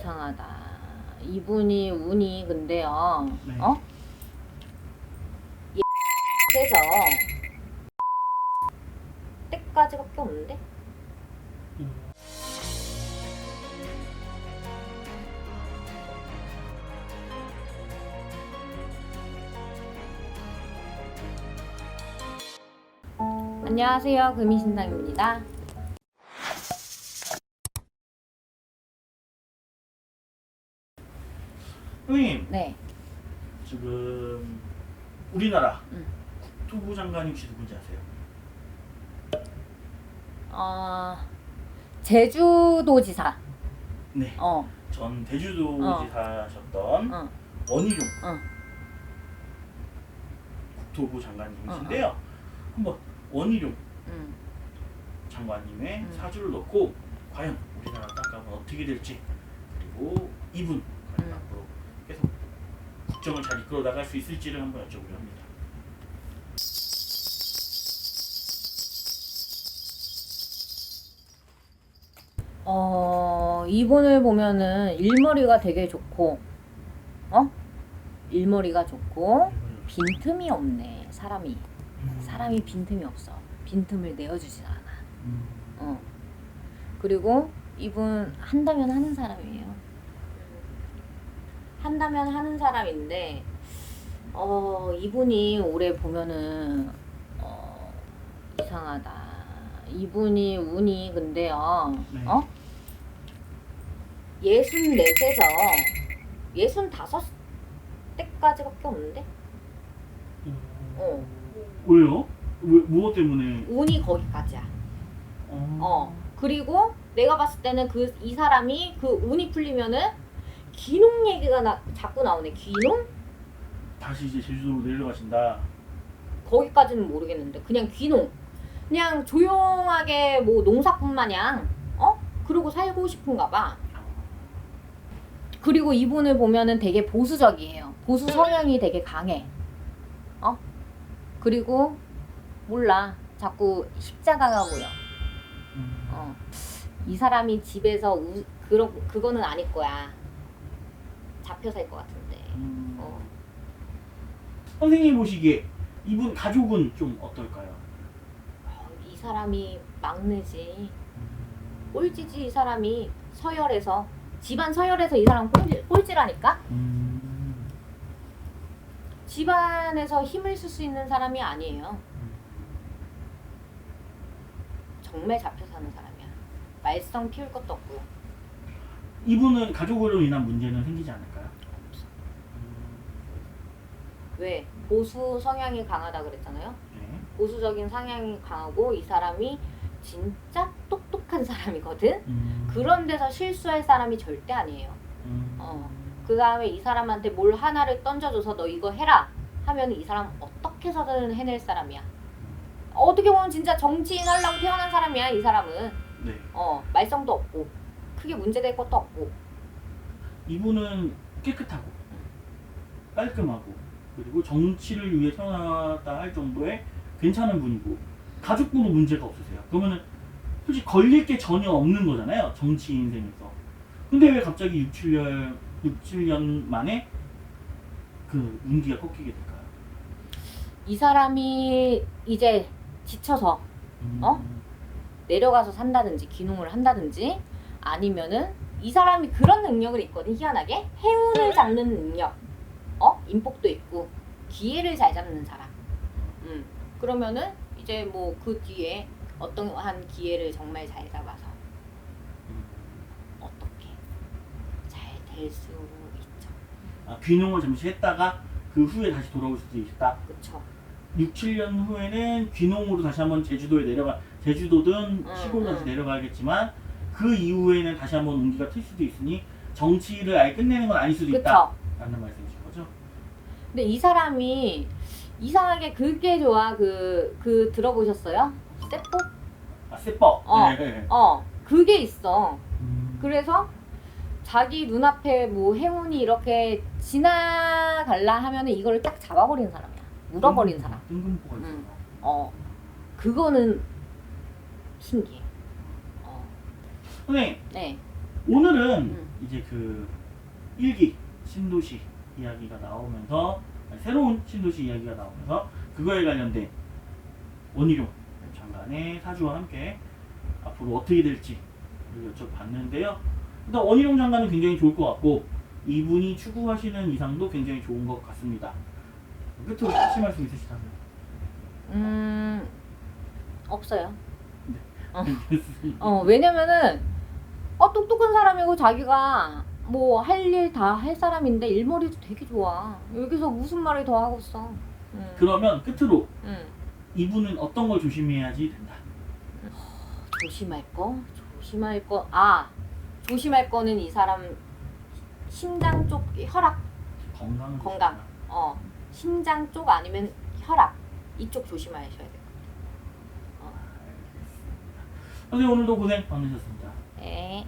이상하다. 이분이 운이 근데요. 네. 어? 그래서 때까지밖에 없는데? 안녕하세요. 금이신당입니다. 형님 네. 지금 우리나라 응. 국토부 장관이 혹시 누군지 아세요? 어, 제주도지사. 네. 어, 전 대주도지사셨던 어, 원희룡 어. 국토부 장관님이신데요. 한번 원희룡 음. 장관님의 음. 사주를 넣고 과연 우리나라 땅값은 어떻게 될지 그리고 이분 과연 음. 앞으로 계속 국정을 잘 이끌어 나갈 수 있을지를 한번 여쭤보려 합니다. 어, 이분을 보면은 일머리가 되게 좋고, 어? 일머리가 좋고, 빈틈이 없네, 사람이. 사람이 빈틈이 없어. 빈틈을 내어주질 않아. 음. 어. 그리고 이분 한다면 하는 사람이에요. 한다면 하는 사람인데, 어, 이분이 올해 보면은, 어, 이상하다. 이분이 운이 근데요, 네. 어? 예순 넷에서 예순 다섯 때까지밖에 없는데? 음. 어. 왜요? 왜 무엇 때문에? 운이 거기까지야. 어. 어. 그리고 내가 봤을 때는 그 이 사람이 그 운이 풀리면은 귀농 얘기가 나, 자꾸 나오네. 귀농? 다시 이제 제주도로 내려가신다. 거기까지는 모르겠는데 그냥 귀농. 그냥 조용하게 뭐 농사꾼 마냥 어? 그러고 살고 싶은가 봐. 그리고 이분을 보면은 되게 보수적이에요. 보수 성향이 되게 강해. 어? 그리고 몰라. 자꾸 십자가가 보여. 음. 어. 이 사람이 집에서 우, 그러, 그거는 아닐 거야. 잡혀 살 것 같은데. 음. 어. 선생님 보시기에 이분 가족은 좀 어떨까요? 어, 이 사람이 막내지. 꼴찌지 이 사람이 서열에서 집안 서열에서 이 사람 꼴찌, 꼴찌라니까. 음. 집안에서 힘을 쓸 수 있는 사람이 아니에요. 정말 잡혀 사는 사람이야. 말썽 피울 것도 없고요. 이분은 가족으로 인한 문제는 생기지 않을까요? 왜 보수 성향이 강하다 그랬잖아요. 네. 보수적인 성향이 강하고 이 사람이 진짜 똑똑한 사람이거든. 음. 그런 데서 실수할 사람이 절대 아니에요. 음. 어. 그 다음에 이 사람한테 뭘 하나를 던져줘서 너 이거 해라 하면 이 사람 어떻게 해서든 해낼 사람이야. 어떻게 보면 진짜 정치인 하려고 태어난 사람이야 이 사람은. 네. 어 말썽도 없고 크게 문제될 것도 없고. 이분은 깨끗하고 깔끔하고 그리고 정치를 위해 태어났다 할 정도의 괜찮은 분이고 가족부도 문제가 없으세요. 그러면은 솔직히 걸릴 게 전혀 없는 거잖아요. 정치 인생에서. 근데 왜 갑자기 6, 7년 6, 7년 만에 그 운기가 꺾이게 될까요? 이 사람이 이제 지쳐서 음. 어? 내려가서 산다든지 기농을 한다든지 아니면은 이 사람이 그런 능력을 있거든 희한하게 해운을 잡는 능력 어 인복도 있고 기회를 잘 잡는 사람 음 그러면은 이제 뭐 그 뒤에 어떠한 기회를 정말 잘 잡아서 음. 어떻게 잘 될 수 있죠 아, 귀농을 잠시 했다가 그 후에 다시 돌아올 수도 있다. 그쵸 6, 7년 후에는 귀농으로 다시 한번 제주도에 내려가 제주도든 응, 시골 다시 응. 내려가겠지만 그 이후에는 다시 한번 운기가 틀 수도 있으니 정치를 아예 끝내는 건 아닐 수도 있다. 그쵸 라는 말씀이신 거죠? 근데 이 사람이 이상하게 그게 좋아 그 그 들어보셨어요 세포 아, 세법. 어. 네. 어 그게 있어 음. 그래서 자기 눈앞에 뭐 행운이 이렇게 지나갈라 하면 은 이걸 딱 잡아버리는 사람이야. 물어버리는 뜬금- 사람. 뜬금포가 음. 있어요. 어. 그거는 신기해. 어. 선생님, 네. 오늘은 음. 이제 그 일기 신도시 이야기가 나오면서 새로운 신도시 이야기가 나오면서 그거에 관련된 원희룡 장관의 사주와 함께 앞으로 어떻게 될지 여쭤봤는데요. 일단 원희룡 장관은 굉장히 좋을 것 같고 이분이 추구하시는 이상도 굉장히 좋은 것 같습니다. 끝으로 하실 말씀 있으시다면 음 없어요. 어. 알겠습니다. 어 왜냐면은 어 똑똑한 사람이고 자기가 뭐 할 일 다 할 사람인데 일머리도 되게 좋아. 여기서 무슨 말을 더 하고 있어. 음. 그러면 끝으로 음. 이분은 어떤 걸 조심해야지 된다. 조심할 거? 조심할 거. 아, 조심할 거는 이 사람 심장 쪽 혈압, 건강. 조심하라. 어, 심장 쪽 아니면 혈압 이쪽 조심하셔야 돼요. 알겠습니다. 선생님 오늘도 고생 많으셨습니다. 네.